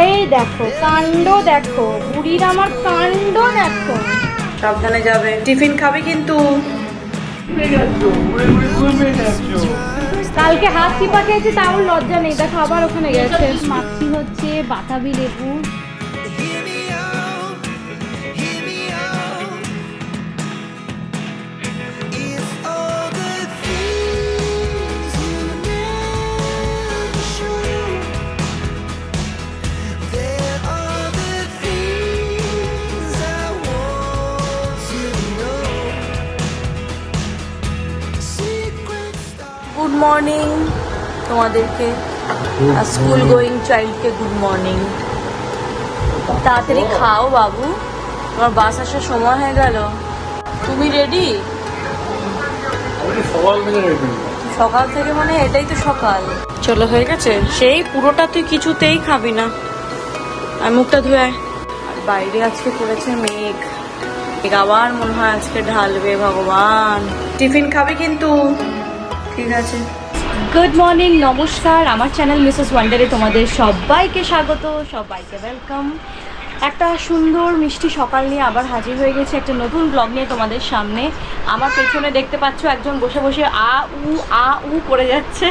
এই দেখো কাণ্ড দেখো বুড়ির আমার কাণ্ড দেখো। সাবধানে যাবে। টিফিন খাবে কিন্তু। কালকে হাত চিপা খেয়েছে তাও লজ্জা নেই। দেখো আবার ওখানে গেছে। মাছি হচ্ছে বাতাবি লেবু গুড মর্নিং তোমাদেরকে স্কুল গোয়িং চাইল্ডকে গুড মর্নিং তাড়াতাড়ি খাও বাবু। তোমার বাস আসার সময় হয়ে গেল। তুমি রেডি সকাল থেকে মানে এটাই তো সকাল। চলো হয়ে গেছে। সেই পুরোটা তুই কিছুতেই খাবি না। আর মুখটা ধুয়ে আর বাইরে আজকে পড়েছে মেঘ। মেঘ আবার মনে হয় আজকে ঢালবে ভগবান। টিফিন খাবে কিন্তু। ঠিক আছে। গুড মর্নিং নমস্কার। আমার চ্যানেল মিসেস ওয়ান্ডারে তোমাদের সবাইকে স্বাগত, সবাইকে ওয়েলকাম একটা সুন্দর মিষ্টি সকাল নিয়ে আবার হাজির হয়ে গেছে একটা নতুন ব্লগ নিয়ে তোমাদের সামনে। আমার পেছনে দেখতে পাচ্ছ একজন বসে বসে আ, উ আ, উ করে যাচ্ছে।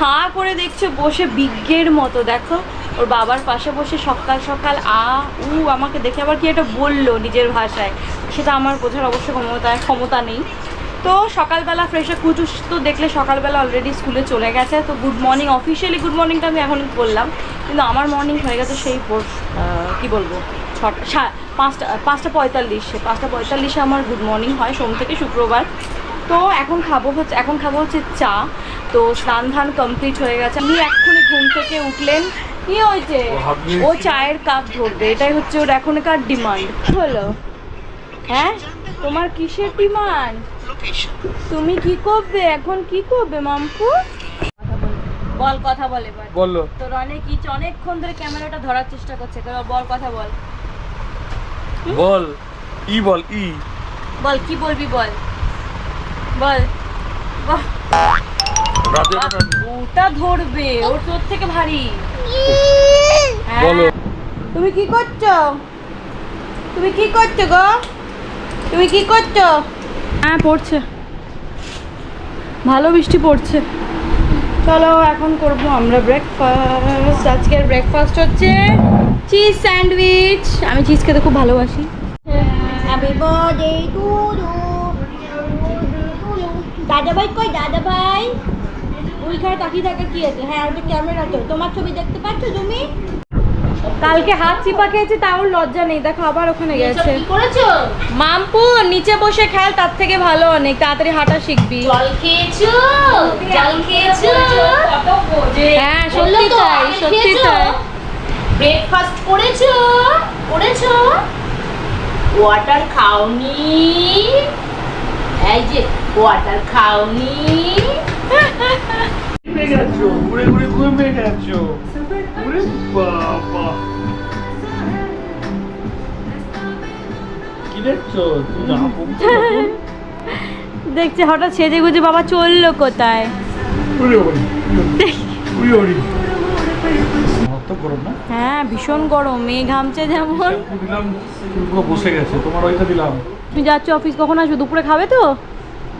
হাঁ করে দেখছে, বসে বিজ্ঞের মতো, দেখো। ওর বাবার পাশে বসে সকাল সকাল আ, উ আমাকে দেখে আবার কি একটা বলল নিজের ভাষায়। সেটা আমার বোঝার অবশ্য ক্ষমতা ক্ষমতা নেই। তো সকালবেলা ফ্রেশে কুচুস তো দেখলে সকালবেলা অলরেডি স্কুলে চলে গেছে। তো গুড মর্নিং অফিসিয়ালি গুড মর্নিংটা আমি এখন বললাম কিন্তু আমার মর্নিং হয়ে গেছে সেই কী বলব ছটা সা- পাঁচটা পাঁচটা পঁয়তাল্লিশে পাঁচটা পঁয়তাল্লিশে আমার গুড মর্নিং হয় সোম থেকে শুক্রবার। তো এখন খাব হচ্ছে এখন খাব হচ্ছে চা। তো স্নান ধান কমপ্লিট হয়ে গেছে। আপনি এক্ষুনি ঘুম থেকে উঠলেন কি হয়েছে? ও চায়ের কাপ ধরবে এটাই হচ্ছে ওর এখনকার ডিমান্ড হলো? হ্যাঁ? তোমার কিসের ডিমান্ড তুমি কি করবে? এখন কি করবে মামপু বল কথা বল এবার। বলল। তোর অনেক ইচ অনেকক্ষণ ধরে ক্যামেরাটা ধরার চেষ্টা করছে। তো বল কথা বল। বল। ই বল ই। বল কি বলবি বল? বল। বল। ওটা ধরবে। ওর তোর থেকে ভারী। হ্যাঁ। বলো। তুমি কি করছ? তুমি কি করছ গো? তুমি কি করছ? হ্যাঁ পড়ছে। ভালো বৃষ্টি পড়ছে। চলো, এখন করব আমরা ব্রেকফাস্ট আজকের ব্রেকফাস্ট হচ্ছে চিজ স্যান্ডউইচ আমি চিজ খেতে খুব ভালোবাসি। দাদা ভাই কই? দাদা ভাই ওইখানে তাকিয়ে থাকা কি আছে? হ্যাঁ ওটা ক্যামেরা তো তোমার ছবি দেখতে পাচ্ছ তুমি? কালকে হাত চিপা খেয়েছে তাও লজ্জা নেই। দেখো আবার ওখানে গেছে। করেছ? মাম্পু নিচে বসে খেল তার থেকে ভালো অনেক। তাড়াতাড়ি হাঁটা শিখবি। জল খেয়েছো? জল খেয়েছো? হ্যাঁ সত্যি তাই সত্যি তাই। ব্রেকফাস্ট করেছ? করেছ? ওয়াটার খাওনি? এই যে ওয়াটার খাওনি? ঘুরে গেছ। ঘুরে ঘুরে ঘুরে গেছ। ওরে বাবা। কি দেখছ? দেখছে হঠাৎ সেজে গুজে বাবা চলল কোথায়? হ্যাঁ ভীষণ গরম মেয়ে ঘামছে যেমন। বসে গেছে তোমার ওইটা দিলাম। তুমি যাচ্ছ অফিস কখন আসবে? দুপুরে খাবে তো?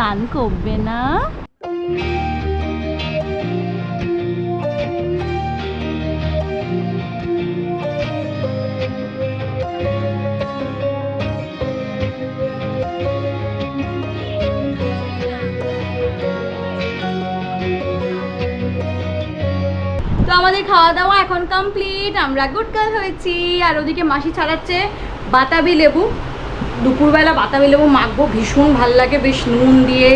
চান করবে না। তো আমাদের খাওয়া দাওয়া এখন কমপ্লিট আমরা গুড গার্ল হয়েছি। আর ওদিকে মাসি ছাড়াচ্ছে বাতাবি লেবু। দুপুরবেলা বাতাবি লেবু মাখবো ভীষণ ভালো লাগে বেশ নুন দিয়ে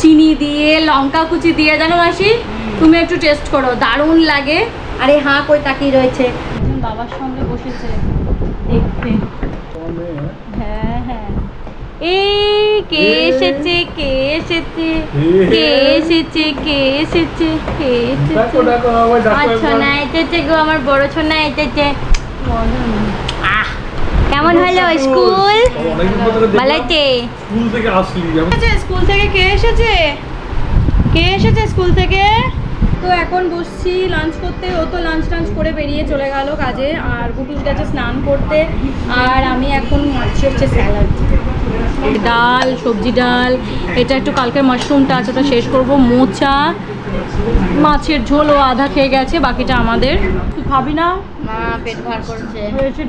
চিনি দিয়ে লঙ্কা কুচি দিয়ে। জানো মাসি? তুমি একটু টেস্ট করো দারুণ লাগে। আরে হাঁ কই তাকিয়ে রয়েছে? বাবার সঙ্গে বসেছে। দেখতে। হ্যাঁ হ্যাঁ। এই কে এসেছে কে এসেছে কে এসেছে কে এসেছে কে এসেছে। ডাকো আমায় ডাকো আচ্ছা একবার। না এসেছে গো আমার বড় ছোনা এসেছে। আহ কেমন হলো স্কুল? অনেকদিন পর তোকে ভালো দেখলাম। আছে স্কুল থেকে আসলি স্কুল থেকে কে এসেছে? কে এসেছে স্কুল থেকে? তো এখন বসছি লাঞ্চ করতে। ও তো লাঞ্চ টাঞ্চ করে বেরিয়ে চলে গেল কাজে। আর কুটুস গেছে স্নান করতে। আর আমি এখন মাছি হচ্ছে স্যালাড ডাল সবজি ডাল। এটা একটু কালকে মাশরুমটা আছে ওটা শেষ করব। মোচা মাছের ঝোলও আধা খেয়ে গেছে বাকিটা আমাদের। তুই খাবি না? মা পেট ভার করছে।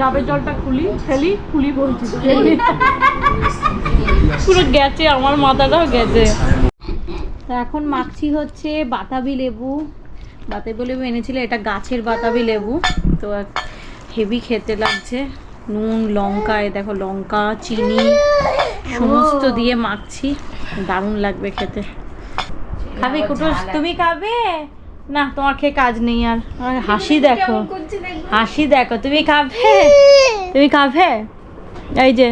ডাবের জলটা খুলি খেলি খুলি বলছি। পুরো গেছে আমার মাথাটাও গেছে। তো এখন মাখছি হচ্ছে বাতাবি লেবু। বাতাবি লেবু এনেছিল এটা গাছের বাতাবি লেবু। তো হেভি খেতে লাগছে। নুন লঙ্কা এ দেখো লঙ্কা চিনি সমস্ত দিয়ে মাখছি। দারুণ লাগবে খেতে। খাবি কুটুস তুমি খাবে? না তোমার খেয়ে কাজ নেই আর। হাসি দেখো। হাসি দেখো। তুমি খাবে? তুমি খাবে? এই যে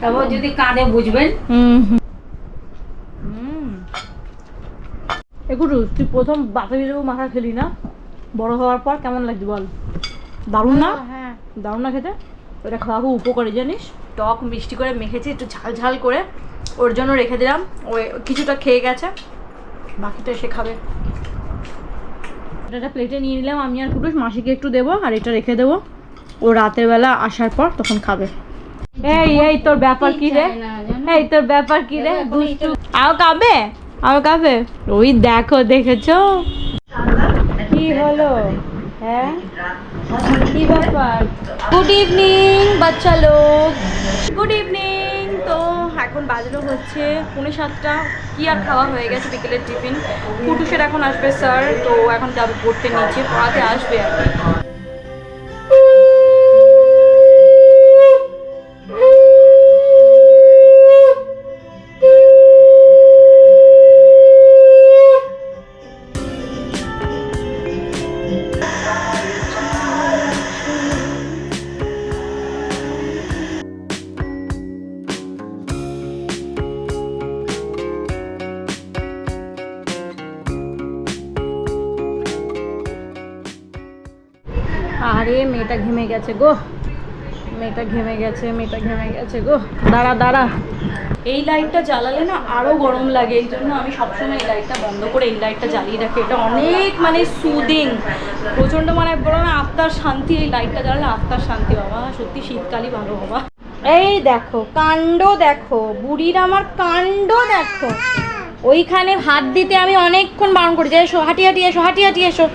তবে যদি কাঁদে বুঝবেন। হুম হুম। এগুলো তুই প্রথম বাতাবি লেবু মাথা খেলি না? বড় হওয়ার পর কেমন লাগছে বল? দারুণ না? হ্যাঁ দারুণ না খেতে? ওটা খাওয়া উপকারী জানিস? টক মিষ্টি করে মেখেছি একটু ঝাল ঝাল করে। ওর জন্য রেখে দিলাম। ও কিছুটা খেয়ে গেছে। বাকিটা এসে খাবে। এটা প্লেটে নিয়ে নিলাম আমি আর কুটুস মাসিকে একটু দেবো আর এটা রেখে দেবো। ও রাতের বেলা আসার পর তখন খাবে। এই এই তোর ব্যাপার কি রে? এই তোর ব্যাপার কি রে? দুষ্টু। আও খাবে? আও খাবে? ওই দেখো দেখেছ? কি হলো? হ্যাঁ? কি ব্যাপার? গুড ইভিনিং বাচ্চা লোক। গুড ইভিনিং এখন বাজলো হচ্ছে পুনে সাতটা। কি আর খাওয়া হয়ে গেছে বিকেলের টিফিন? কুটুসের এখন আসবে, স্যার। তো এখন যাবে পড়তে নিচে, পড়াতে আসবে আর কি। আরে, মেয়েটা ঘেমে গেছে গো। মেয়েটা ঘেমে গেছে, মেয়েটা ঘেমে গেছে গো। দাঁড়া দাঁড়া। এই লাইটটা জ্বালালে না আরও গরম লাগে, এই জন্য আমি সবসময় এই লাইটটা বন্ধ করে এই লাইটটা জ্বালিয়ে রাখি। এটা অনেক মানে সুদিং প্রচণ্ড মানে বলো না, আত্মার শান্তি, এই লাইটটা জ্বালালে আত্মার শান্তি বাবা, সত্যি শীতকালই ভালো বাবা। এই দেখো, কাণ্ড দেখো, বুড়ির আমার কাণ্ড দেখো। ওইখানে হাত দিতে আমি অনেকক্ষণ বারণ করেছি এসো, হাঁটি হাঁটি, এসো, হাঁটি হাঁটি, এসো।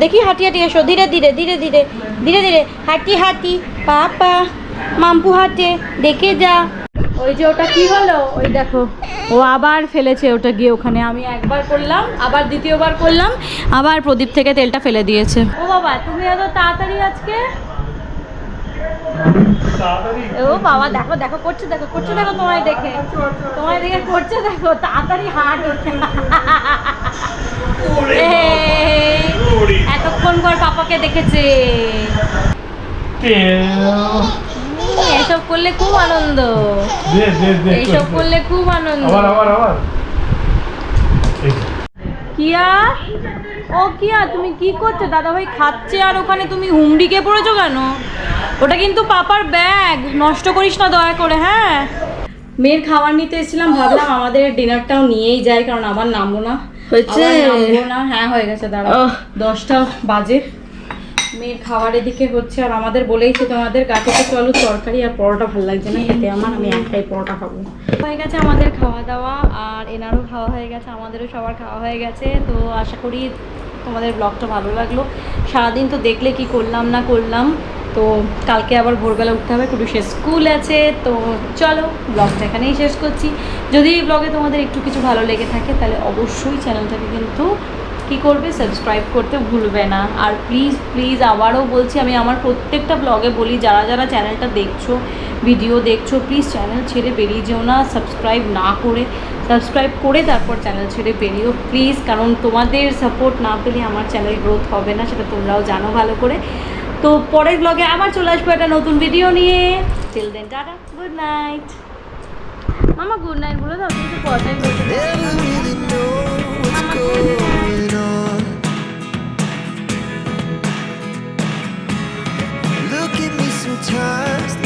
দেখি হাঁটি হাঁটি এসো ধীরে ধীরে ধীরে ধীরে ধীরে ধীরে। হাঁটি হাঁটি পা পা মাম্পু হাঁটে দেখে যা। ওই যে ওটা কি হলো? ওই দেখো ও আবার ফেলেছে ওটা গিয়ে ওখানে। আমি একবার করলাম আবার দ্বিতীয়বার করলাম আবার প্রদীপ থেকে তেলটা ফেলে দিয়েছে। ও বাবা তুমি এত তাড়াতাড়ি আজকে? ও বাবা দেখো দেখো করছে দেখো করছে দেখো তোমায় দেখে। তোমায় দেখে করছে দেখো তাড়াতাড়ি হাঁট। পাপাকে দেখেছে। এসব করলে খুব আনন্দ। এইসব করলে খুব আনন্দ। কিয়া? ও কিয়া তুমি কি করছ? দাদা ভাই খাচ্ছে আর ওখানে তুমি হুমড়িকে পড়েছো কেন? ওটা কিন্তু পাপার ব্যাগ। নষ্ট করিস না দয়া করে হ্যাঁ? মেয়ের খাবার নিতে এসেছিলাম ভাবলাম আমাদের ডিনারটাও নিয়েই যাই কারণ আমার নামবো না। হয়েছে? নামবো না। হ্যাঁ হয়ে গেছে দাঁড়া দশটা বাজে। মেয়ের খাবারের দিকে হচ্ছে, আর আমাদের বলেইছে তোমাদের গাঠিতে চলো তরকারি আর পরোটা ভালো লাগছে না খেতে আমার আমি একটাই পরোটা খাব। হয়ে গেছে আমাদের খাওয়া দাওয়া, আর এনারও খাওয়া হয়ে গেছে, আমাদেরও সবার খাওয়া হয়ে গেছে, তো আশা করি তোমাদের ব্লগটা ভালো লাগল। সারাদিন তো দেখলে কি করলাম না করলাম, তো কালকে আবার ভোরবেলা উঠতে হবে কুটুসের স্কুল আছে, তো চলো ব্লগটা এখানেই শেষ করছি। যদি এই ব্লগে তোমাদের একটু কিছু ভালো লেগে থাকে, তাহলে অবশ্যই চ্যানেলটাকে কিন্তু কি করবে সাবস্ক্রাইব করতে ভুলবে না। আর প্লিজ প্লিজ আবারও বলছি আমি আমার প্রত্যেকটা ব্লগে বলি যারা যারা চ্যানেলটা দেখছ ভিডিও দেখছ প্লিজ চ্যানেল ছেড়ে বেরিয়ে যেও না সাবস্ক্রাইব না করে সাবস্ক্রাইব করে তারপর চ্যানেল ছেড়ে বেরিও প্লিজ কারণ তোমাদের সাপোর্ট না পেলে আমার চ্যানেল গ্রোথ হবে না সেটা তোমরাও জানো ভালো করে। তো পরের ব্লগে আবার চলে আসব একটা নতুন ভিডিও নিয়ে। Till then tata good night মামা গুড নাইট বলে দাও তুমি তো কথাই বলতে times.